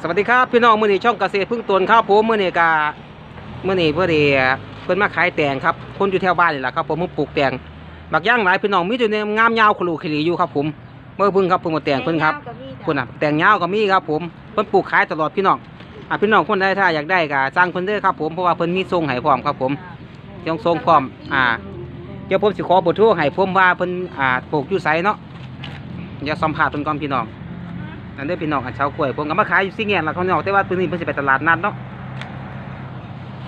สวัสดีครับพี่น้องมื้อนี้ช่องเกษตรพึ่งตนครับผมมื้อนี้กามื้อนี้พอดีเพิ่นมาขายแตงครับ คนอยู่แถวบ้านนี่แหละครับผมมาปลูกแตงบักย่างหลายพี่น้องมีอยู่ในงามยาวขลุขลีอยู่ครับผมเมื่อเพิ่งครับเพิ่งมาแตงเพิ่นครับเพิ่นน่ะแตงยาวก็มีครับผมเพิ่นปลูกขายตลอดพี่น้องอะพี่น้องคนใดถ้าอยากได้ก็สั่งเพิ่นเด้อครับผมเพราะว่าเพิ่นมีทรงให้พร้อมครับผมยังทรงพร้อมอ่าเดี๋ยวผมสิขอเบทโทรให้ผมว่าเพิ่นอ่าปลูกอยู่ไสเนาะเดี๋ยวสัมภาษณ์เพิ่นก่อนพี่น้อง นั่นเด้อพี่น้องอันเช้ากล้วยผมก็มาขายอยู่ซิเงียนละเขาเนาะแต่ว่าตัวนี้เพิ่นสิไปตลาดนัดเนาะ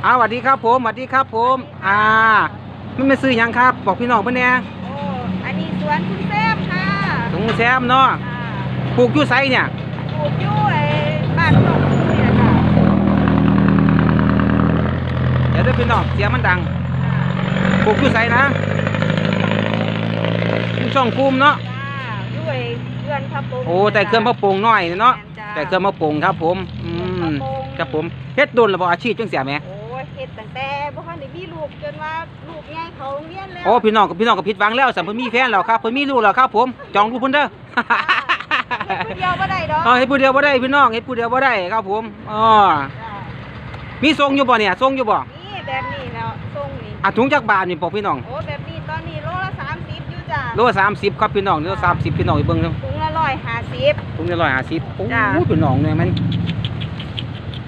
อ้าวสวัสดีครับผมสวัสดีครับผม อ่ามันไม่ซื้อหยังครับ บอกพี่น้องเพิ่นแหน่โอ้อันนี้สวนคุณแซมค่ะถุงแซมเนาะอ่าปลูกอยู่ไสเนี่ยปลูกอยู่ไอ้บ้านของนี่แหละค่ะเดี๋ยวเด้อพี่น้องเสียงมันดังปลูกอยู่ไสนะอยู่ช่องภูมิเนาะจ้าด้วย เพื่อนพระปุงโอ้แต่เครื่องพะปรงน้อยเนาะแต่เครื่องพะปรงครับ ผมอืมครับผมเฮ็ดโดนแล้วบ่อาชีพจังเสียแหมโอ้เฮ็ดตั้งแต่บ่ทันได้มีลูกจนว่าลูกใหญ่เขาเรียนแล้วโอ้พี่น้องกับพี่น้องก็ผิดหวังแล้วสัมเพิ่นมีแฟนแล้วครับเพิ่นมีลูกแล้วครับ ผมจองลูกเพิ่นเด้อเฮ็ดผู้เดียวบ่ได้ดอกเฮ็ดผู้เดียวบ่ได้พี่น้องเฮ็ดผู้เดียวบ่ได้ครับ ผมอ๋อมีทรงอยู่บ่เนี่ยทรงอยู่บ่นี่แบบนี้แล้วทรงนี่อะถุงจักบาทนี่บอกพี่น้องโอ้แบบนี้ตอนนี้โลละ30อยู่จ้าโลละ30ครับพี่น้องโลละ30พี่น้องเบิ่งเด้ อถุงละ150ถุงละ150โอ้จ้ะโหพี่น้องเนี่ยมันนี่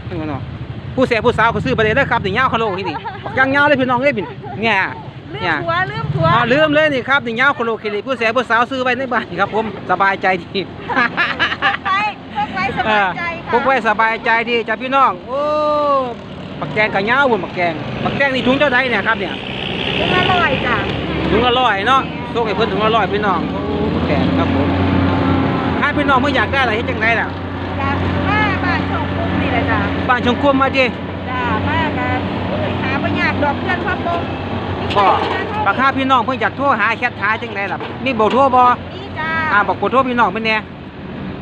พี่น้องผู้แสบผู้สาวก็ซื้อไปเลยเด้อครับนี่ยาวคาโลที่นี่ยังยาวเลยพี่น้องเอ้ยพี่เนี่ย ลืเนี่มยผัวลืมผัวอ๋อลืมเลยนี่ครับนี่ยาวคาโลคิริผู้แสบผู้สาวซื้อไว้ในบ้านนี่ครับผมสบายใจดีพกไว้พกไว้สบายใจค่ะพกไว้สบายใจดีจ้ะพี่น้องโอ้บักแกงกะยาวบนบักแกงบักแกงนี่ถุงเท่าไหร่เนี่ยครับเนี่ยถุงละร้อยจ้ะถุงละร้อยเนาะส่งให้เพิ่นถุงละร้อยพี่น้องโอ้บักแกงครับผมถ้า พี่น้องเมื่ออยากได้อะไรเฮ็ดจังไดล่ะจากมาบ้านช่องปุ้มนี่แหละจ้ะบ้านชงคุมมาดิจ้ามากันหาปัญญากดอกเพื่อนพ่อปุ้มก็ราคาพี่น้องเพิ่นอยากโทรหาแคทหาจังไดล่ะมีเบอร์โทรบ่นี่จ้าอ่าบอกเบอร์โทรพี่น้องเพิ่นแหน่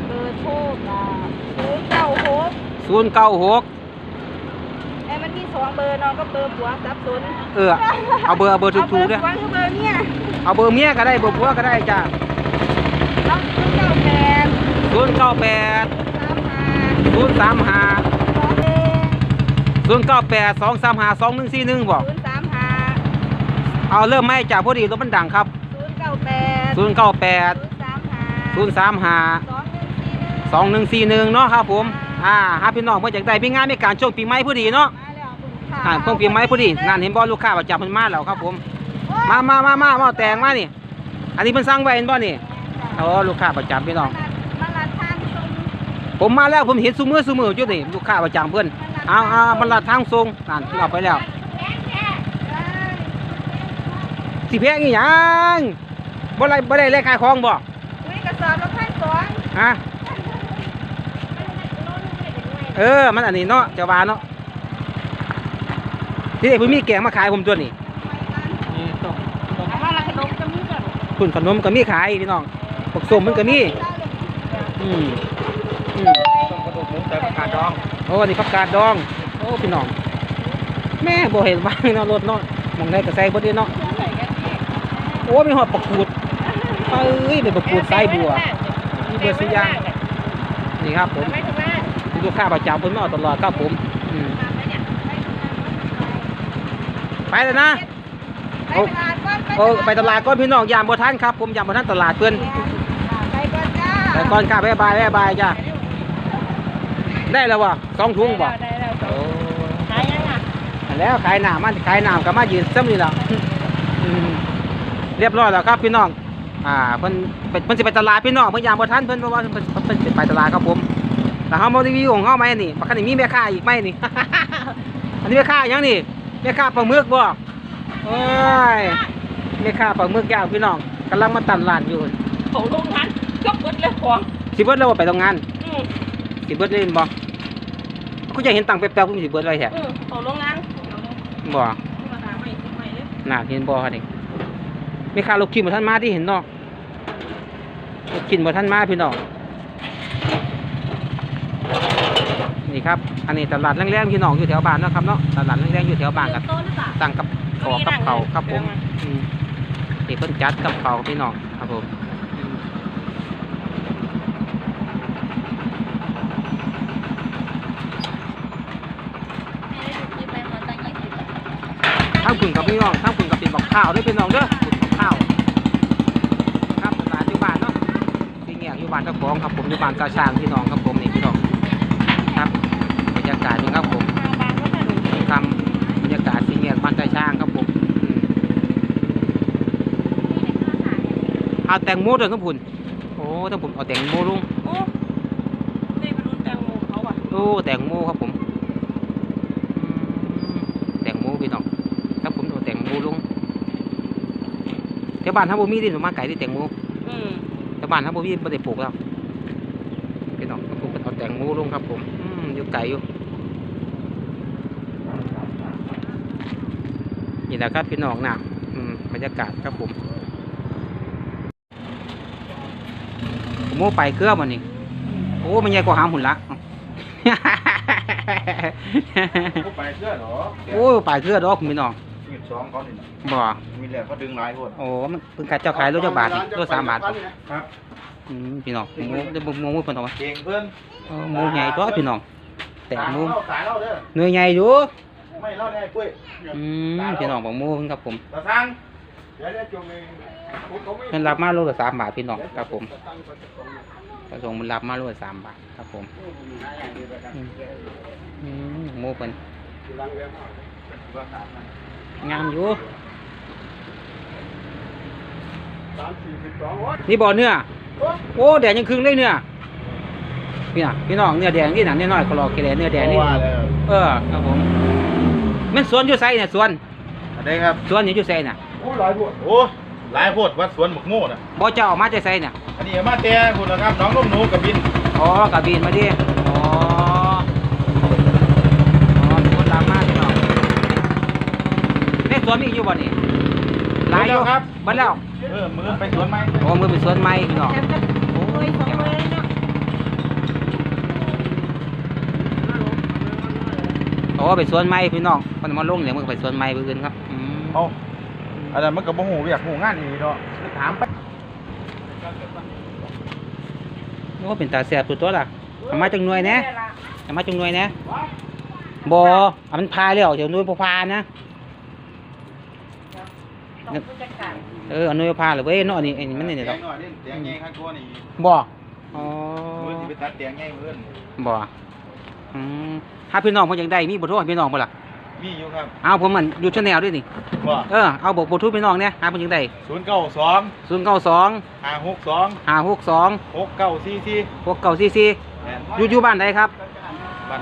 เบอร์โทรจ้าศูนย์เก้าหก096ไอ้มันมีสองเบอร์น้องก็เบอร์ผัวสับสนเออเอาเบอร์เอาเบอร์ถูกๆเด้อเอาเบอร์ผัวคือเบอร์เนี่ยเอาเบอร์เมียก็ได้ เบอร์ผัวก็ได้จ้ะเอาศูนย์เก้าแปด098สามห้า035สองเอ098 235 2141บ่ศูนย์สามห้าเอาเริ่มไม่จ้ะพอดีรถมันดังครับศูนย์เก้าแปดศูนย์เก้าแปดศูนย์สามห้าศูนย์สามห้าสองหนึ่งสี่หนึ่งสองหนึ่งสี่หนึ่งเนาะครับผมอ่าหาพี่น้องเพื่อจากได้มีงานมีการช่วงปีใหม่พอดีเนาะมาแล้วคุณอ่าช่วงปีใหม่พอดีงานเห็นบอลลูกค้าประจำมันมาแล้วครับผม มามามามามาเอาแตงมานี่อันนี้เป็นสร้างไว้เห็นบ่นี่โอ้ลูกค้าประจำพี่น้อง มาลาทางตรง ผมมาแล้วผมเห็นซุมือซุมืออยู่นี่ลูกค้าประจำเพื่อนเอาเอาบรรลัดทางทรงนั่นเอาไปแล้วสิแพงอีหยังบ่ได้บ่ได้เลขขายของบ่อุ้ยกระสอบละพันสองฮะเออมันอันนี้เนาะเจ้าบาเนาะที่เด็กผมมีแกงมาขายผมตัวนี้นี่ต้องเอามาละขนมจะมีกันคุณขนมก็มีขายพี่น้องปกสมมันก็มีอืมอืม ต้องกระดูกหมูใส่ผักกาดด องโอ้นี่ผักกาดดอง โอ้พี่น้อง แม่บ่เห็นบ้างเนาะรถเนาะหมองได้ก็ใส่บ่ได้เนาะโอ้มีหอดปักกูดเอ้ยเป็นปักกูดไส้บัวมีเบอร์สุดอยางนี่ครับผมไม่ถึงแม่มีลูกค้าประจำเพิ่นมาเอาตลอดครับผมอืมไปเลยนะไปตลาดก่อนโอ้ไปตลาดก่อนพี่น้องยามบ่ทันครับ ผมยามบ่ทันตลาดเพิ่นไปก่อนจ้าไปก่อนครับบ๊ายบายบ๊ายบายจ้า ได้แล้วบ่สองถุงบ่ได้แล้วโอ้ขายยังอะอันแล้วขายน้ำมันขายน้ำก็มายืนซ้ำนี่ล่ะอืมเรียบร้อยแล้วครับพี่น้องอ่าเพิ่นเพิ่นเพิ่นสิไปตลาดพี่น้องเพิ่นยามบ่ทันเพิ่นเพราะว่าเพิ่นเพิ่นสิไปตลาดครับผมแล้วเฮามารีวิวของเฮาไหมนี่บักคันนี้มีแม่ค้าอีกไหมนี่ อันนี้แม่ค้าหยังนี่แม่ค้าปลาหมึกบ่โอ้ยแม่ค้าปลาหมึกย่างพี่น้องกำลังมาตั้งร้านอยู่ของโรงงานก็เบิดเลยของสิเบิดแล้วว่าไปโรงงานอืม สิเบิดเลยบ่กูจะเห็นตังค์แป๊บๆกูสิเบิดไว้แท้อืมของโรงงานบ่มาหาใหม่ใหม่เลยน่าเห็นบ่ครับนี่แม่ค้าลูกชิ้นบ่ทันมาที่เห็นเนาะลูกชิ้นบ่ทันมาพี่น้องนี่ครับ อันนี้ตลาดแรงๆพี่น้องอยู่แถวบ้านเนาะครับเนาะตลาดแรงๆอยู่แถวบ้านกันต้นหรือเปล่า ตั้งกับขอกับเขาครับผมอืมนี่เพิ่นจัดกับเขาพี่น้องครับผมอืม ทั้งคุณกับพี่น้องทั้งคุณกับเป็นบักข้าวด้วยพี่น้องเด้อคุณบักข้าวครับตลาดอยู่บ้านเนาะที่เงียบอยู่บ้านเจ้าของครับผมอยู่บ้านกาช่างพี่น้องครับผมนี่พี่น้องครับบรรยากาศนี่ครับผมทางบางก็จะดูทำบรรยากาศที่เงียบบ้านกาช่างครับผมอืมเอาแตงโมด้วยครับคุณโอ้ถ้าผมเอาแตงโมลุงโอ้นี่ไปดูแตงโมเขาอะโอ้แตงโมครับผมอืมแตงโมพี่น้องถ้าผมเอาแตงโมลุง แถวบ้านถ้าบ่มีดินผมมาไก่ที่แตงโมอืมแต่บ้านครับผมพี่ไม่ได้ปลูกแล้วพี่น้องผมเป็นเอาแตงโมลงครับผมอืมอยู่ไกลอยู่นี่แหละครับพี่น้องนะอืมบรรยากาศครับผมผมโมไปเครือมันนี่โอ้มันใหญ่กว่าหามหุ่นละผู้ไปเชื่อเหรอโอ้ไปเครือดอกพี่น้อง มีสองเขานี่นะบ่มีเหลือเขาดึงหลายคนโอ้มันเพิ่งขายเจ้าขายรถเจ้าบาทนี่รถสามบาทครับอืมพี่น้องหมูเดี๋ยวหมูหมูเพิ่นเอามาเก่งเพื่อนเออหมูใหญ่ตัวพี่น้องแต่หมูขายเหล้าเด้อเนื้อใหญ่อยู่ไม่เหล้าได้กุ้ยอืมพี่น้องบอกหมูเพิ่นครับผมตาสังเดี๋ยวได้จงเองเพิ่นรับมาโลละสามบาทพี่น้องครับผมกระทรวงมันรับมาโลละสามบาทครับผมอืมอืมหมูเพิ่น งามอยู่นี่บ่อเนื้อโอ้แดงยังครึ่งเลยเนื้อพี่น่ะพี่น้องเนื้อแดงนี่น่ะน้อยๆก็รอแกแลเนื้อแดงนี่ว่าแล้วเออครับผมแมันสวนอยู่ไสเนี่ยสวนอันนี้ครับสวนนี่อยู่ไสน่ะโอ้หลายโพดโอ้หลายโพดวัดสวนหมกโม่น่ะบ่เจ้าเอามาจากไสเนี่ยอันนี้มาแต่คุณนะครับน้องนุ่มหนูกับบินอ๋อกระบินมาดิอ๋อ อ๋อมีคนรับมาพี่น้องในส วนมีอยู่บ่นี่หลายอยู่ครับเบัดแล้วเออมือไปสวนไหมโอ้มือเป็นสวนไม้พี่น้องแถมจะโอ้ยสองเลยเนาะโอ้เป็นสวนไม้พี่น้องมันมาลงเดี๋ยวมึงไปสวนไม้เพื่อนครับอืมเอาอันนั้นมันกับบ่หูเรียกหูงานนี่เนาะถามไปโอ้เป็นตาแสบตัวตัวล่ะเอามาจังหน่วยแหนะเอามาจังหน่วยแหนะบ่เอามันพาแล้วเดี๋ยวหน่วยบ่พานะ ต้องผู้จัดการเออเอาหน่วยบ่พาเลยเว้ยเนาะนี่ไอ้นี่มันนี่เตีเนาะยงหน่อยนี่เตียงใหญ่ข้างตัวนี่บ่อ๋อมือที่ไปตัดเตียงใหญ่มือบ่อืมถ้าพี่น้องเพิ่นอยากได้มีเบ่โทรให้พี่น้องบ่ล่ะมีอยู่ครับเอาผมมันอยู่ชาแนลด้วยนี่ว่าเออเอาบอกบทูพี่น้องเนี่ยหาเพิ่นยังได้ศูนย์เก้าสองศูนย์เก้าสองห้าหกสองห้าหกสองหกเก้าสี่สี่หกเก้าสี่สี่อยู่อยู่บ้านใดครับบ้าน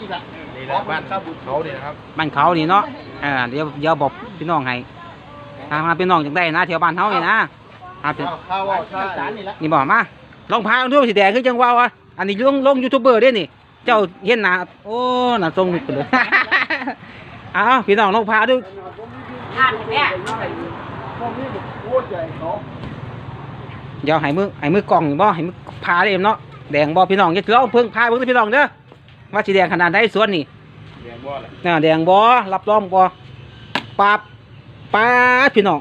นี่แหละบ้านเขาเนี่ยนะครับบ้านเขานี่เนาะเออเดี๋ยวเดี๋ยวบอกพี่น้องให้ ถ้ามาพี่น้องอยากได้นะแถวบ้านเขานี่นะหาเป็นข้าวว่าข้าวสารนี่ละนี่บอกมาลองพาดูสิแดงคือจังว่าวะอันนี้ลงลงยูทูบเบอร์ด้วยนี่ เจ้าเห็นหน้าโอ้หน้าทรงนี่ไปเลยเอ้าวพี่น้องลองพาดูอ่านเนี่ยเดี๋ยวให้มือให้มือกล่องนี่บ่ให้มือพาได้เนาะแดงบ่พี่น้องอย่าเถือเอาเพิ่งพาเบิ่งเด้อพี่น้องเด้อว่าสิแดงขนาดใดสวนนี่เรียนว่าอะไรน่ะแดงบ่รับรองบ่ปับ ปาดพี่น้อง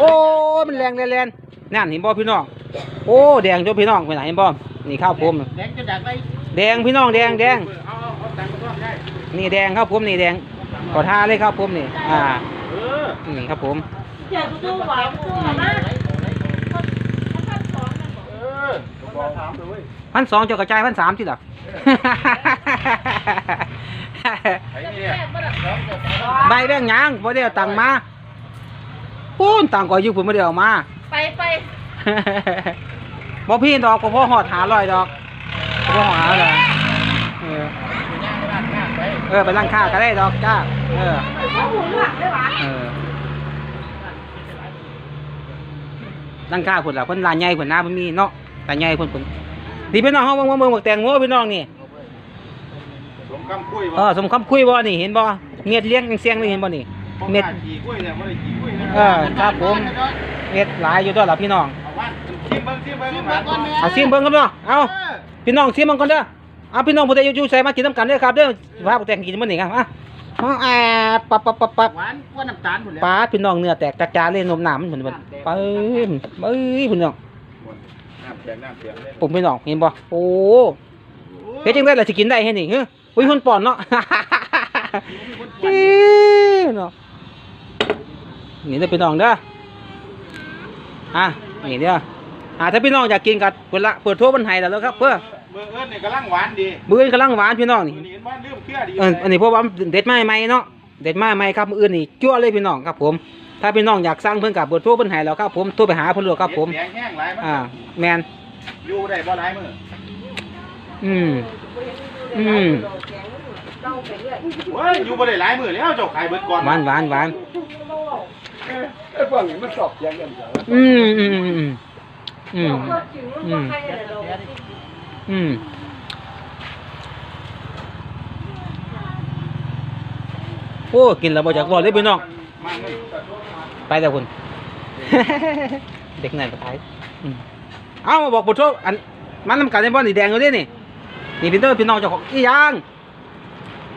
โอ้ยมันแรงแรงแรงนั่นเห็นบ่พี่น้อง โอ้แดงจ้ะพี่น้องไปไหนเห็นบ่นี่ข้าวผมน่ะแดงจะดักไปแดงพี่น้องแดงแดงเอาเอาเอาตังค์มาซ่อมได้นี่แดงครับผมนี่แดงขอท่าเลยครับผมนี่ อ่าเออนี่ครับผมเจ้าตู้หวานตู้หวานนะ เออบอกถามเลยเว้ย พันสองจะกระจายพันสามที่หรอไอ้เนี่ยใบแบงหยังบ่ได้เอาตังมาปูนตังก็อยู่ผมบ่ได้เอามา ไปไปบ่พี่ดอกบ่พอหอดหารอยดอกบ่พอหาเลยเออเออไปร้านค้าก็ได้ดอกจ้า เออเขาหูหลักได้หวะเออร้านค้าพุ่นล่ะเพิ่นร้านใหญ่พุ่นนะเพิ่นมีเนาะ ร้าใหญ่เพิ่นเพิ่นนี่พี่น้องเฮาเบิ่งเบิ่งบักแตงโมพี่น้องนี่สมคำคุยเออสมคำคุยบ่นี่เห็นบ่เม็ดเลี้ยงเสียงๆนี่เห็นบ่นี่เม็ดขี่กล้วยเนี่ยไม่ได้ขี่กล้วยนะเออครับผมเม็ดหลายอยู่ตัวยล่ะพี่น้องเอาว่าชิมเบิ้งชิมเบิ้องครับเนาะเอาพี่น้องซิมเบิ่งก่อนเด้อเอาพี่น้องผู้ใดอยู่ใส่มากินน้ำกันเด้อครับเด้อพาบักแตงกินมื้อนี้ครับอะอ๋อแอบปับปับปับปับหวานว่าน้ำตาลหมดแล้วปลาพี่น้องเนื้อแตกจักจาเลยนมหนามมันเหมือนมันปึ้มเปึ้ยพี่น้อง น้ำเสียงน้ำเสียงเลยผมพี่น้องเห็นบ่โอ้เฮ็ดจังได๋ล่ะสิกินได้เฮ็ดนี่เฮ้ยอุ้ยคนป่อนเนาะเอ๊ะเนาะนี่เด้อพี่น้องเด้ออะนี่เด้ออ่าถ้าพี่น้องอยากกินกัเปิดละเปิดโทั่วบันไห้แล้วครับเพื่อเบอร์เอิญเนี่ยกำลังหวานดีมื้อนี้กำลังหวานพี่น้องนี่ มือนี้เห็นว่าลืมเครือดีเอออันนี้เพราะว่าเด็ดไม้ใหม่เนาะเด็ดไม้ใหม่ครับมื้ออื่นนี่จั่วเลยพี่น้องครับผม ถ้าพี่น้องอยากสั่งเพิ่นกับเปิดโทั่วบันไห้แล้วครับผมโทรไปหาเพิ่นเลยครับผมแดงแห้งหลายมันอ่า แมนอยู่ได้บ่หลายมืออืม อืมเล่าไปเรื่อยเฮ้ยอยู่บ่ได้หลายมือแล้วเจ้าขายเบิดก่อนหวานหวานหวานไอ้พวกนี้มันสอบยังกันอืมอืมอืมอืมอืมเราก็จึงว่าใครเลยเราอืมโอ้กินแล้วบ่อยากรอเลยพี่น้องมันเลย ไปแล้วคุณ เด็กนั่นไปอืมเอ้ามาบอกบทโทษอันมันนำกันในบ้านนี่แดงอยู่ดินี่นี่พี่เตอร์พี่น้องเจ้าของอีหยัง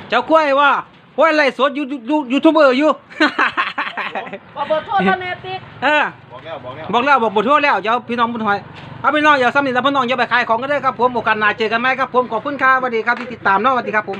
เจ้ากล้วยว่าโอ้ยไล่สดยูยูยูทูบเบอร์อยู่ขอเบอร์โทรตอนนี้ติ๊กเออบอกแล้วบอกแล้วบอกแล้วบอกบทโทษแล้วเดี๋ยวพี่น้องบุญหอยเอาพี่น้องอย่าซ้ำนี่แล้วพี่น้องอย่าไปขายของก็ได้ครับผมโอกาสหน้าเจอกันไหมครับผมขอบคุณครับสวัสดีครับที่ติดตามเนาะสวัสดีครับผม